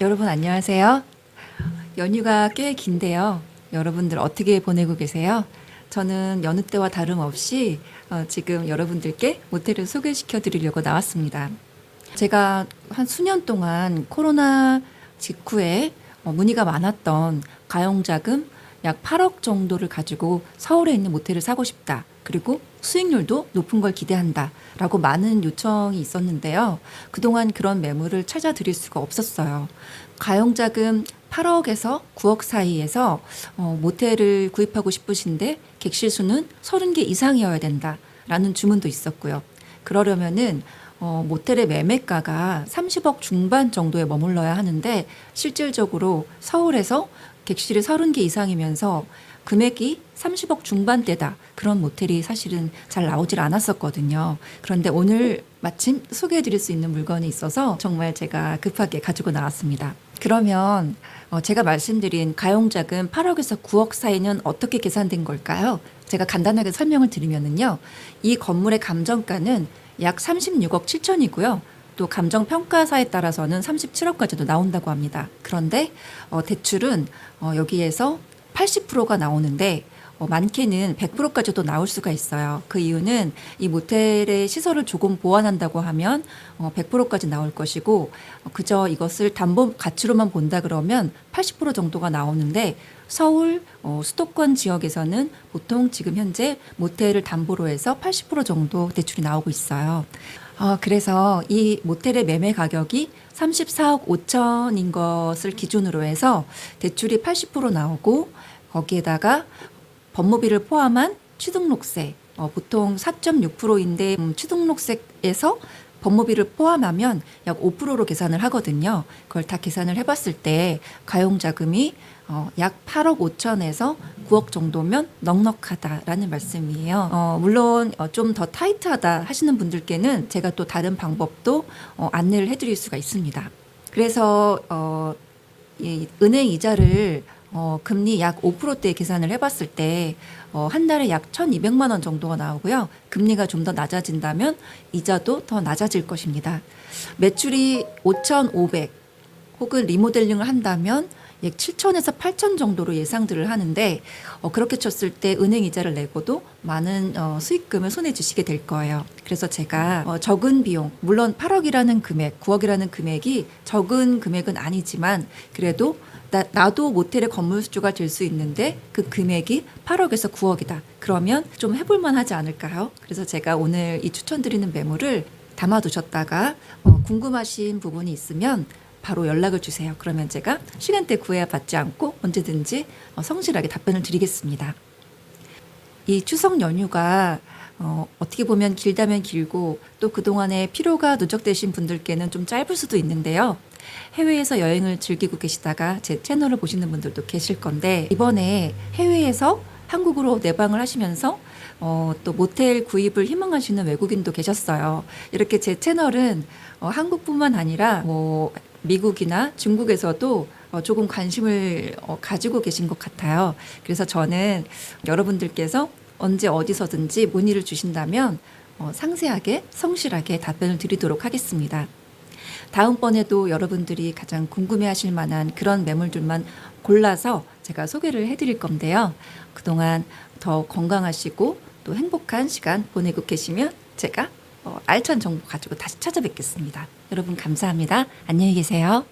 여러분 안녕하세요. 연휴가 꽤 긴데요. 여러분들 어떻게 보내고 계세요? 저는 여느 때와 다름없이 어, 지금 여러분들께 모텔을 소개시켜 드리려고 나왔습니다. 제가 한 수년 동안 코로나 직후에 어, 문의가 많았던 가용자금 약 8억 정도를 가지고 서울에 있는 모텔을 사고 싶다. 그리고 수익률도 높은 걸 기대한다. 라고 많은 요청이 있었는데요. 그동안 그런 매물을 찾아드릴 수가 없었어요. 가용자금 8억에서 9억 사이에서 어, 모텔을 구입하고 싶으신데 객실 수는 30개 이상이어야 된다. 라는 주문도 있었고요. 그러려면은 어, 모텔의 매매가가 30억 중반 정도에 머물러야 하는데 실질적으로 서울에서 객실이 30개 이상이면서 금액이 30억 중반대다. 그런 모텔이 사실은 잘 나오질 않았었거든요. 그런데 오늘 마침 소개해 드릴 수 있는 물건이 있어서 정말 제가 급하게 가지고 나왔습니다. 그러면 어, 제가 말씀드린 가용자금 8억에서 9억 사이는 어떻게 계산된 걸까요? 제가 간단하게 설명을 드리면은요. 이 건물의 감정가는 약 36억 7천이고요. 또 감정 평가사에 따라서는 37억까지도 나온다고 합니다. 그런데 어, 대출은 어, 여기에서 80%가 나오는데 어, 많게는 100%까지도 나올 수가 있어요. 그 이유는 이 모텔의 시설을 조금 보완한다고 하면 어, 100%까지 나올 것이고 어, 그저 이것을 담보 가치로만 본다 그러면 80% 정도가 나오는데 서울 어, 수도권 지역에서는 보통 지금 현재 모텔을 담보로 해서 80% 정도 대출이 나오고 있어요. 어, 그래서 이 모텔의 매매 가격이 34억 5천인 것을 기준으로 해서 대출이 80% 나오고 거기에다가 법무비를 포함한 취등록세 어, 보통 4.6%인데 음, 취등록세에서 법무비를 포함하면 약 5%로 계산을 하거든요. 그걸 다 계산을 해봤을 때 가용자금이 어, 약 8억 5천에서 9억 정도면 넉넉하다라는 말씀이에요. 어, 물론 어, 좀 더 타이트하다 하시는 분들께는 제가 또 다른 방법도 어, 안내를 해드릴 수가 있습니다. 그래서 어, 이 은행 이자를 어, 금리 약 5%대 계산을 해봤을 때, 어, 한 달에 약 1,200만 원 정도가 나오고요. 금리가 좀 더 낮아진다면 이자도 더 낮아질 것입니다. 매출이 5,500 혹은 리모델링을 한다면 약 7천에서 8천 정도로 예상들을 하는데 어, 그렇게 쳤을 때 은행 이자를 내고도 많은 어, 수익금을 손에 쥐시게 될 거예요. 그래서 제가 어, 적은 비용, 물론 8억이라는 금액, 9억이라는 금액이 적은 금액은 아니지만 그래도 나, 나도 모텔의 건물주가 될 수 있는데 그 금액이 8억에서 9억이다. 그러면 좀 해볼만 하지 않을까요? 그래서 제가 오늘 이 추천드리는 매물을 담아두셨다가 어, 궁금하신 부분이 있으면 바로 연락을 주세요. 그러면 제가 시간대 구애야 받지 않고 언제든지 어, 성실하게 답변을 드리겠습니다. 이 추석 연휴가 어, 어떻게 보면 길다면 길고 또 그동안에 피로가 누적되신 분들께는 좀 짧을 수도 있는데요. 해외에서 여행을 즐기고 계시다가 제 채널을 보시는 분들도 계실 건데 이번에 해외에서 한국으로 내방을 하시면서 어, 또 모텔 구입을 희망하시는 외국인도 계셨어요. 이렇게 제 채널은 어, 한국뿐만 아니라 뭐 미국이나 중국에서도 어, 조금 관심을 어, 가지고 계신 것 같아요. 그래서 저는 여러분들께서 언제 어디서든지 문의를 주신다면 어, 상세하게 성실하게 답변을 드리도록 하겠습니다. 다음번에도 여러분들이 가장 궁금해 하실 만한 그런 매물들만 골라서 제가 소개를 해드릴 건데요. 그동안 더 건강하시고 또 행복한 시간 보내고 계시면 제가 어, 알찬 정보 가지고 다시 찾아뵙겠습니다. 여러분 감사합니다. 안녕히 계세요.